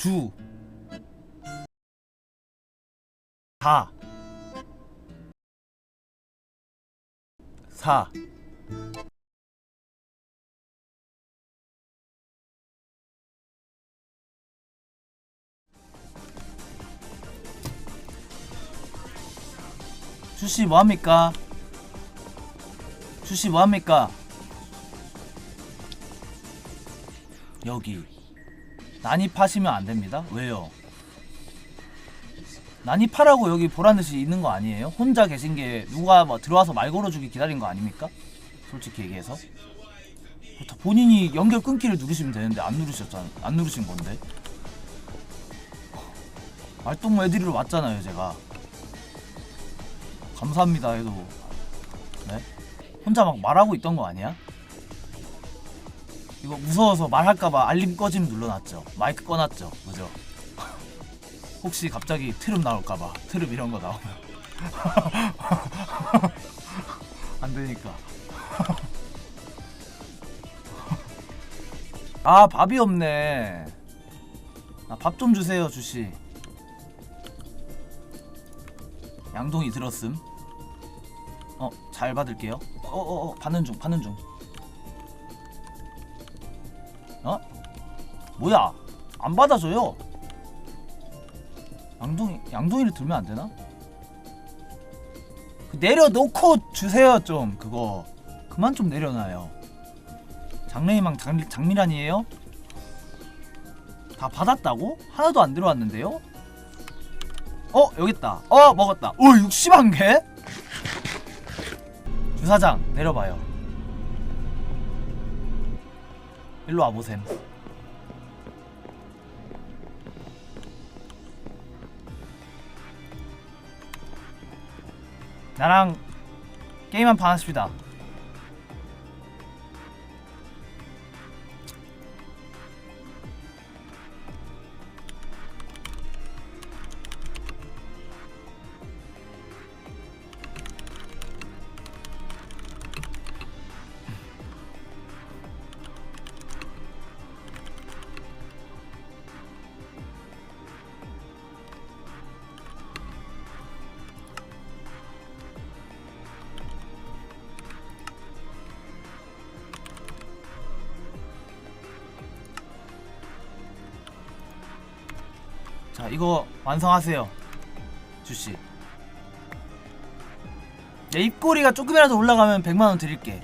주. 다. 사. 주씨 뭐합니까? 주씨 뭐합니까? 여기 난입하시면 안 됩니다 왜요? 난입하라고 여기 보란듯이 있는 거 아니에요? 혼자 계신 게 누가 뭐 들어와서 말 걸어주기 기다린 거 아닙니까? 솔직히 얘기해서 다 본인이 연결 끊기를 누르시면 되는데 안 누르셨잖아 안 누르신 건데 말똥 애들이로 왔잖아요 제가 감사합니다 해도 네? 혼자 막 말하고 있던 거 아니야? 이거 무서워서 말할까봐 알림 꺼짐 눌러놨죠. 마이크 꺼놨죠. 그죠? 혹시 갑자기 트름 나올까봐 트름 이런 거 나오면. 안 되니까. 아 밥이 없네. 아, 밥좀 주세요 주씨. 양동이 들었음. 어 잘 받을게요. 어어어 받는 중 받는 중 어? 뭐야 안 받아줘요 양동이 양동이를 들면 안 되나? 그 내려놓고 주세요 좀 그거 그만 좀 내려놔요 장래희망 장, 장미란이에요? 다 받았다고? 하나도 안 들어왔는데요? 어 여기 있다 어 먹었다 오 60한 개? 주사장 내려봐요 일로 와보셈. 나랑 게임 한 판 하십시다 자 이거 완성하세요. 주씨. 내 입꼬리가 조금이라도 올라가면 100만원 드릴게.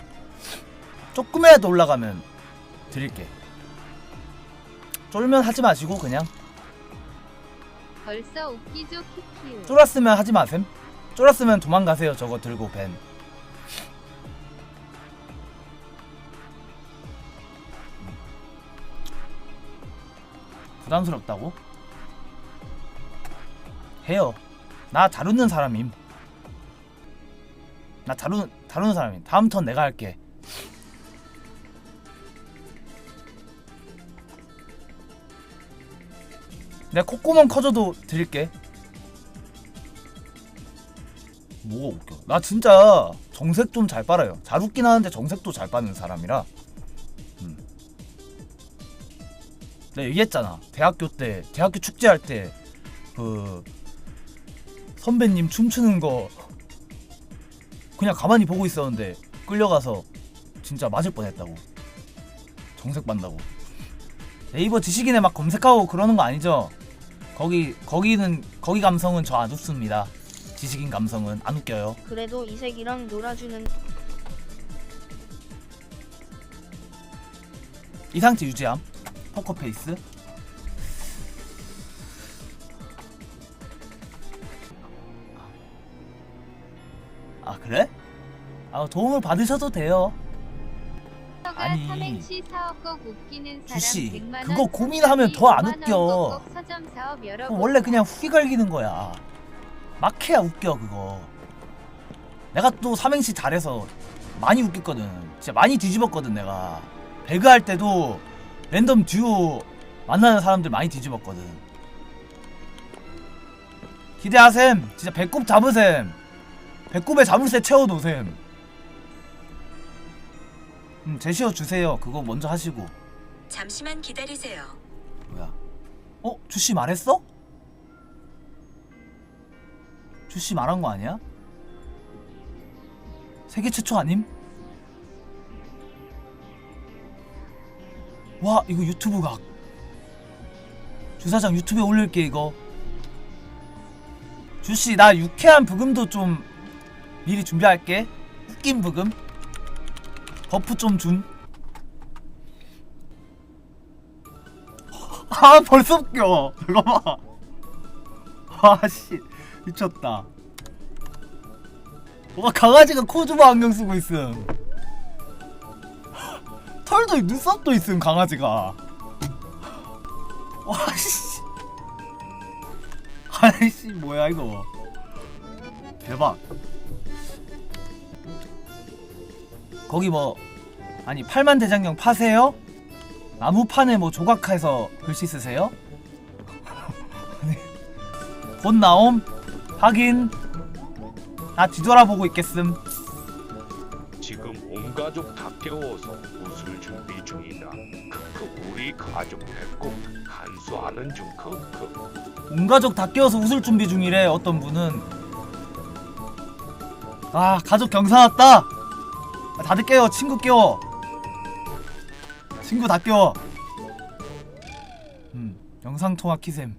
조금이라도 올라가면 드릴게. 쫄면 하지 마시고 그냥. 벌써 웃기죠 키키우 쫄았으면 하지 마셈. 쫄았으면 도망가세요 저거 들고 벤 부담스럽다고? 해요. 나 다루는 사람임. 나 다루는 다루는 사람임. 다음 턴 내가 할게. 내 콧구멍 커져도 드릴게. 뭐가 웃겨? 나 진짜 정색 좀 잘 빨아요. 잘 웃긴 하는데 정색도 잘 빠는 사람이라. 음. 내가 얘기했잖아. 대학교 때 대학교 축제할 때 그 선배님 춤추는 거 그냥 가만히 보고 있었는데 끌려가서 진짜 맞을 뻔했다고 정색 받다고 네이버 지식인에 막 검색하고 그러는 거 아니죠? 거기 거기는 거기 감성은 저 안 웃습니다. 지식인 감성은 안 웃겨요. 그래도 이색이랑 놀아주는 이 상태 유지함. 포커페이스. 아 그래? 아 도움을 받으셔도 돼요. 아니, 삼행시 사업 꼭 웃기는 사람 주씨, 100만 원 그거 고민하면 더안 5만 원 웃겨. 꼭꼭 서점 사업 그거 열어보고 원래 그냥 후기 갈기는 거야. 막 해야 웃겨 그거. 내가 또 삼행시 잘해서 많이 웃겼거든. 진짜 많이 뒤집었거든 내가. 배그 할 때도 랜덤 듀오 만나는 사람들 많이 뒤집었거든. 기대하셈. 진짜 배꼽 잡으셈. 배꼽에 자물쇠 채워놓으셈. 음, 제시어 주세요. 그거 먼저 하시고. 잠시만 기다리세요. 뭐야? 어? 주씨 말했어? 주씨 말한 거 아니야? 세계 최초 아님? 와 이거 유튜브 각 주사장 유튜브에 올릴게 이거 주씨 나 유쾌한 부금도 좀 미리 준비할게. 웃긴 부금. 버프 좀줌 아 벌써 웃겨. 잠깐만. 아씨. 미쳤다. 와 강아지가 코즈마 안경 쓰고 있음. 털도 눈썹도 있음 강아지가. 와씨. 아이씨 뭐야 이거. 대박 거기 뭐 아니 팔만 대장경 파세요? 나무판에 뭐 조각해서 글씨 쓰세요? 곧 나옴 확인 나 뒤돌아보고 있겠음 지금 온 가족 다 깨워서 웃을 준비 중이다. 크크 우리 가족 배꼽 간수하는 중 크크. 온 가족 다 깨워서 웃을 준비 중이래 어떤 분은 아 가족 경사 왔다 아, 다들 깨워 친구 깨워. 친구 다 깨워. 음 영상통화 키셈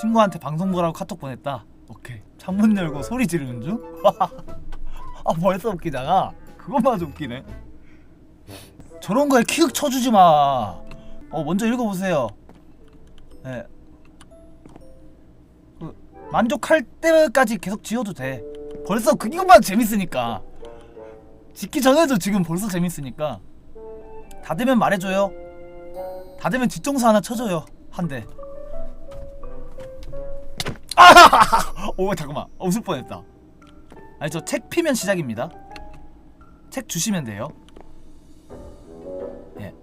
친구한테 방송 보라고 카톡 보냈다. 오케이. 창문 열고 소리 지르는 중? 아 벌써 웃기다가 그것마저 웃기네. 저런 거에 키읔 쳐주지 마 어 먼저 읽어보세요. 네. 그, 만족할 때까지 계속 지어도 돼. 벌써 그것만 재밌으니까. 짓기 전에도 지금 벌써 재밌으니까. 다 되면 말해줘요. 다 되면 뒷정사 하나 쳐줘요. 한 대. 아! 오 잠깐만. 어, 웃을 뻔했다. 아니 저 책 피면 시작입니다. 책 주시면 돼요. 예.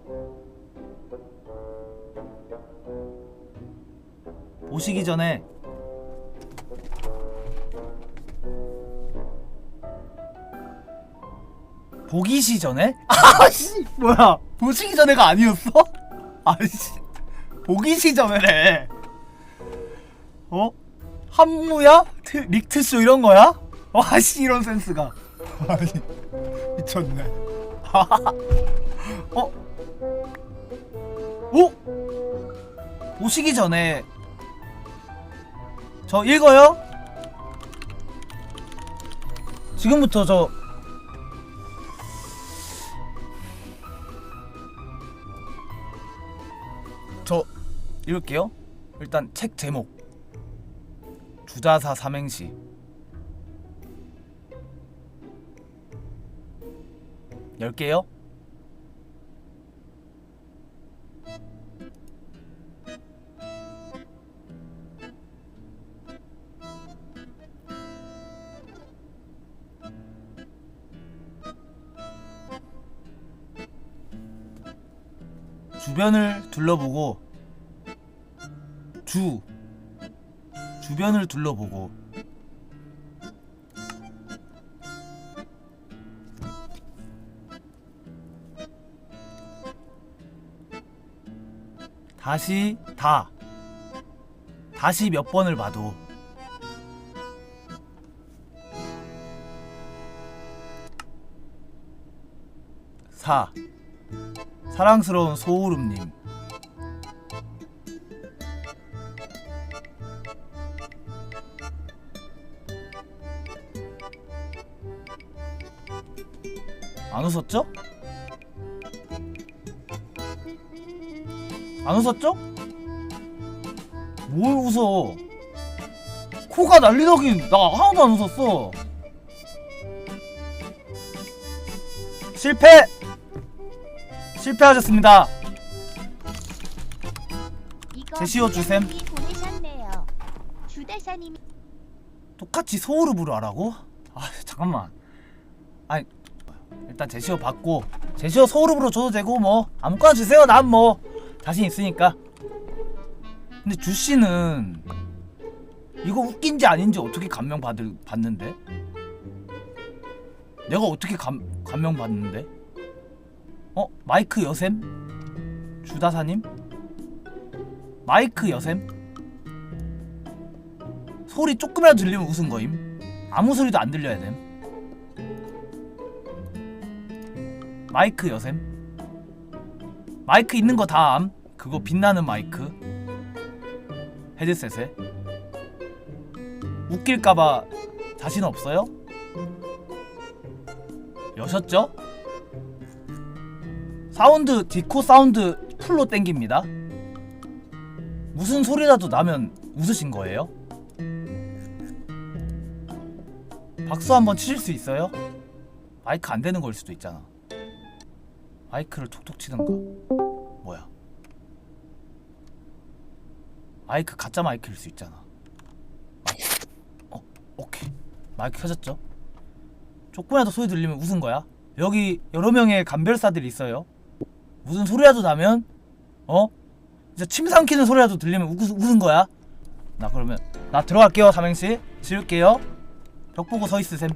오시기 전에 보기시 전에? 아씨 뭐야 보시기 전에가 아니었어? 아씨 보기시 전에래 어? 한무야? 트, 릭트쇼 이런 거야? 와씨 이런 센스가 아니 미쳤네 어? 오? 보시기 전에 저 읽어요? 지금부터 저저 읽을게요. 일단 책 제목 주자사 삼행시 열게요. 주변을 둘러보고 주변을 둘러보고 다시 다 다시 몇 번을 봐도 사 사랑스러운 소울음님 안 웃었죠? 안 웃었죠? 뭘 웃어 코가 날리더긴 나 하나도 안 웃었어 실패! 실패하셨습니다 제시어 주셈. 똑같이 소울음으로 하라고? 아 잠깐만 아니 일단 제시어 받고 제시어 소울음으로 줘도 되고 뭐 아무거나 주세요 난 뭐 자신 있으니까 근데 주씨는 이거 웃긴지 아닌지 어떻게 감명 받을 받는데? 내가 어떻게 감, 감명 받는데? 어? 마이크 여샘? 주다사님? 마이크 여셈? 소리 조금이라도 들리면 웃은 거임. 아무 소리도 안 들려야 됨. 마이크 여셈? 마이크 있는 거다 암. 그거 빛나는 마이크. 헤드셋에. 웃길까봐 자신 없어요? 여셨죠? 사운드 디코 사운드 풀로 땡깁니다. 무슨 소리라도 나면 웃으신 거예요? 박수 한번 치실 수 있어요? 마이크 안 되는 걸 수도 있잖아. 마이크를 톡톡 치든가. 뭐야? 마이크 가짜 마이크일 수 있잖아. 어, 오케이. 마이크 켜졌죠? 조금이라도 소리 들리면 웃은 거야. 여기 여러 명의 감별사들이 있어요. 무슨 소리라도 나면 어? 진짜 침 삼키는 소리라도 들리면 웃, 웃은 거야. 나 그러면 나 들어갈게요 삼행시 지울게요. 벽 보고 서 있으셈.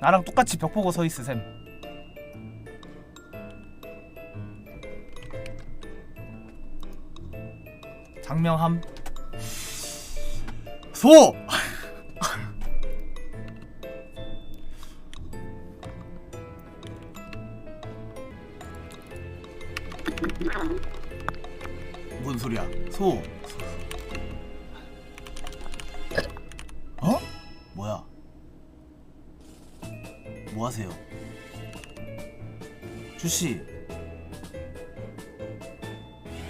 나랑 똑같이 벽 보고 서 있으 셈. 장명함. 소. 뭔 소리야? 소. 어? 하세요? 주씨.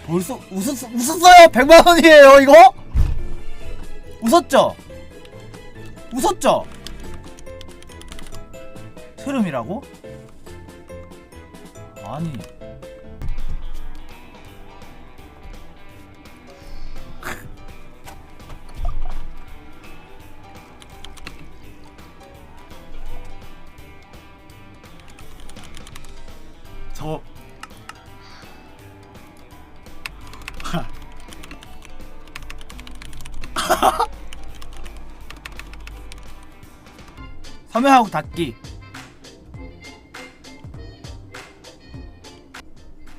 벌써 웃었 웃었어요? 100만 원이에요, 이거? 웃었죠? 웃었죠? 트름이라고? 아니. 서명하고 닫기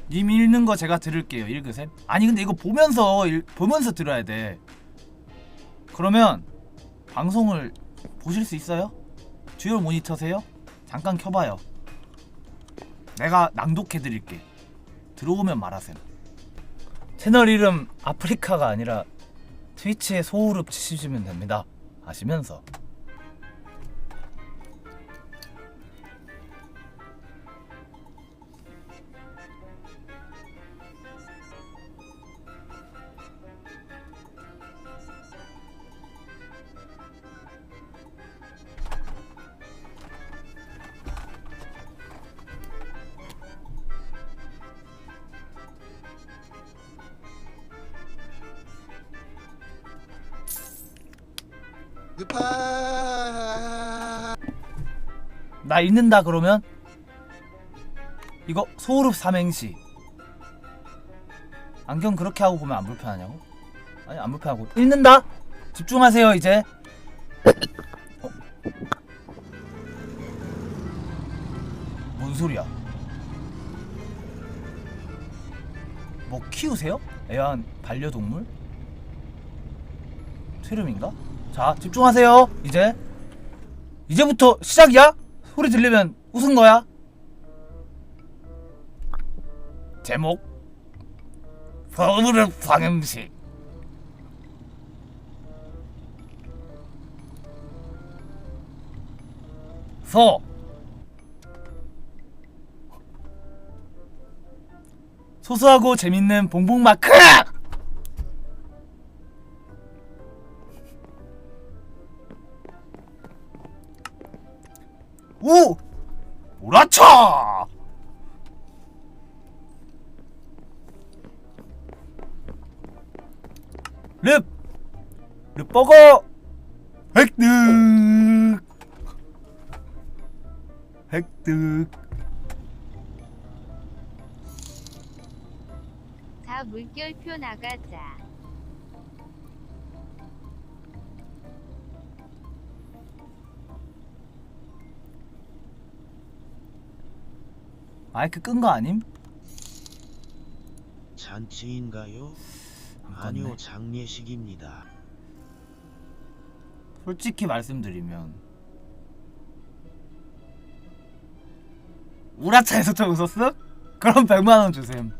님 읽는 거 제가 들을게요 읽으셈 아니 근데 이거 보면서 읽- 보면서 들어야 돼 그러면 방송을 보실 수 있어요? 듀얼 모니터세요? 잠깐 켜봐요 내가 낭독해 드릴게. 들어오면 말하셈. 채널 이름 아프리카가 아니라 트위치에 소울읍 치시면 됩니다. 아시면서. 늪아 나 읽는다 그러면 이거 소울읍 삼행시. 안경 그렇게 하고 보면 안 불편하냐고? 아니 안 불편하고 읽는다. 집중하세요 이제. 어? 뭔 소리야? 뭐 키우세요? 애완 반려동물? 트름인가? 자 집중하세요. 이제. 이제부터 시작이야? 소리 들리면 웃은 거야? 제목. 서울의 방음식. 서 소소하고 재밌는 봉봉 마크 우! 몰아쳐 릅! 릅버거! 획득! 획득! 자 물결표 나가자. 마이크 끈 거 아님? 잔치인가요? 아니요, 장례식입니다. 솔직히 말씀드리면 우라차에서 저 웃었어? 그럼 100만 원 주셈